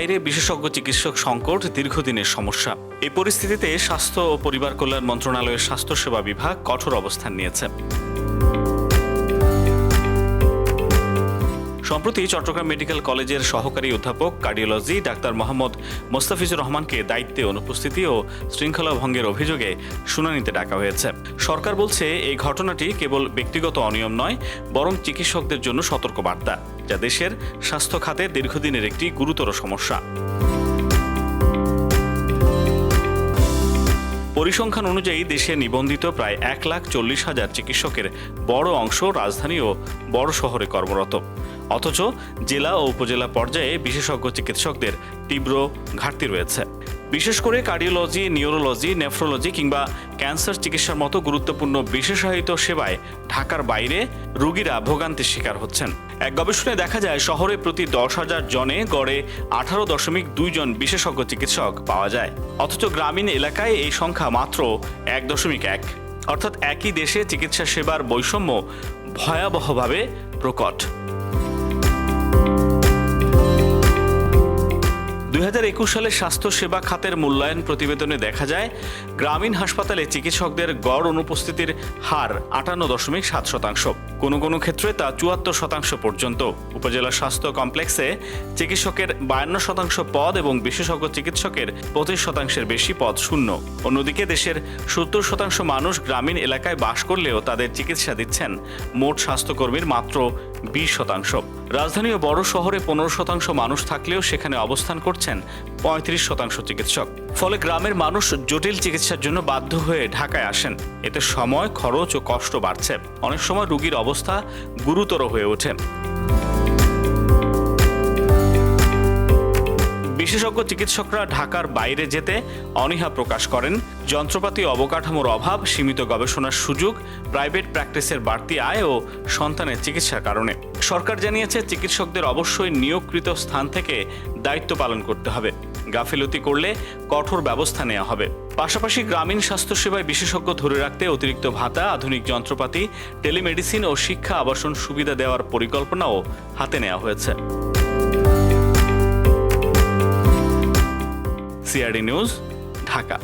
বাইরে বিশেষজ্ঞ চিকিৎসক সংকট, দীর্ঘদিনের সমস্যা। এই পরিস্থিতিতে স্বাস্থ্য ও পরিবার কল্যাণ মন্ত্রণালয়ের স্বাস্থ্যসেবা বিভাগ কঠোর অবস্থান নিয়েছে। সম্প্রতি চট্টগ্রাম মেডিকেল কলেজের সহকারী অধ্যাপক, কার্ডিওলজি ডাক্তার মোহাম্মদ মোস্তাফিজুর রহমানকে দায়িত্বে অনুপস্থিতি ও শৃঙ্খলা ভঙ্গের অভিযোগে শুনানিতে ডাকা হয়েছে। সরকার বলছে, এই ঘটনাটি কেবল ব্যক্তিগত অনিয়ম নয়, বরং চিকিৎসকদের জন্য সতর্কবার্তা যা দেশের স্বাস্থ্য খাতে দীর্ঘদিনের একটি গুরুতর সমস্যা। পরিসংখ্যান অনুযায়ী দেশে নিবন্ধিত প্রায় এক লাখ চল্লিশ হাজার চিকিৎসকের বড় অংশ রাজধানী ও বড় শহরে কর্মরত। অথচ জেলা ও উপজেলা পর্যায়ে বিশেষজ্ঞ চিকিৎসকদের তীব্র ঘাটতি রয়েছে। বিশেষ করে কার্ডিওলজি, নিউরোলজি, নেফ্রোলজি কিংবা ক্যান্সার চিকিৎসার মতো গুরুত্বপূর্ণ বিশেষায়িত সেবায় ঢাকার বাইরে রোগীরা ভোগান্তির শিকার হচ্ছেন। এক গবেষণায় দেখা যায়, শহরে প্রতি দশ হাজার জনে গড়ে আঠারো দশমিক দুই জন বিশেষজ্ঞ চিকিৎসক পাওয়া যায়। অথচ গ্রামীণ এলাকায় এই সংখ্যা মাত্র এক দশমিক এক। অর্থাৎ একই দেশে চিকিৎসা সেবার বৈষম্য ভয়াবহভাবে প্রকট। দুই সালে স্বাস্থ্য সেবা খাতের মূল্যায়ন প্রতিবেদনে দেখা যায়, গ্রামীণ হাসপাতালে চিকিৎসকদের গড় অনুপস্থিতির হার আটান্ন দশমিক সাত শতাংশ। কোনো কোনো ক্ষেত্রে তা চুয়াত্তর শতাংশ পর্যন্ত। উপজেলা স্বাস্থ্য কমপ্লেক্সে চিকিৎসকের বায়ান্ন শতাংশ পদ এবং বিশেষজ্ঞ চিকিৎসকের পঁচিশ শতাংশের বেশি পদ শূন্য। অন্যদিকে দেশের সত্তর শতাংশ মানুষ গ্রামীণ এলাকায় বাস করলেও তাদের চিকিৎসা দিচ্ছেন। মোট স্বাস্থ্যকর্মীর মাত্র বিশ শতাংশ। রাজধানী ও বড় শহরে পনেরো শতাংশ মানুষ থাকলেও সেখানে অবস্থান করছেন পঁয়ত্রিশ শতাংশ চিকিৎসক। ফলে গ্রামের মানুষ জটিল চিকিৎসার জন্য বাধ্য হয়ে ঢাকায় আসেন। এতে সময়, খরচ ও কষ্ট বাড়ছে। অনেক সময় রুগীর অবস্থা গুরুতর হয়ে ওঠে। বিশেষজ্ঞ চিকিৎসকরা ঢাকার বাইরে যেতে অনীহা প্রকাশ করেন। যন্ত্রপাতি অবকাঠামোর অভাব, সীমিত গবেষণার সুযোগ, প্রাইভেট প্র্যাকটিসের বাড়তি আয় ও সন্তানের চিকিৎসার কারণে। সরকার জানিয়েছে, চিকিৎসকদের অবশ্যই নিয়োগকৃত স্থান থেকে দায়িত্ব পালন করতে হবে। গাফিলতি করলে কঠোর ব্যবস্থা নেওয়া হবে। পাশাপাশি গ্রামীণ স্বাস্থ্যসেবায় বিশেষজ্ঞ ধরে রাখতে অতিরিক্ত ভাতা, আধুনিক যন্ত্রপাতি, টেলিমেডিসিন ও শিক্ষা আবাসন সুবিধা দেওয়ার পরিকল্পনাও হাতে নেওয়া হয়েছে। CRD news Dhaka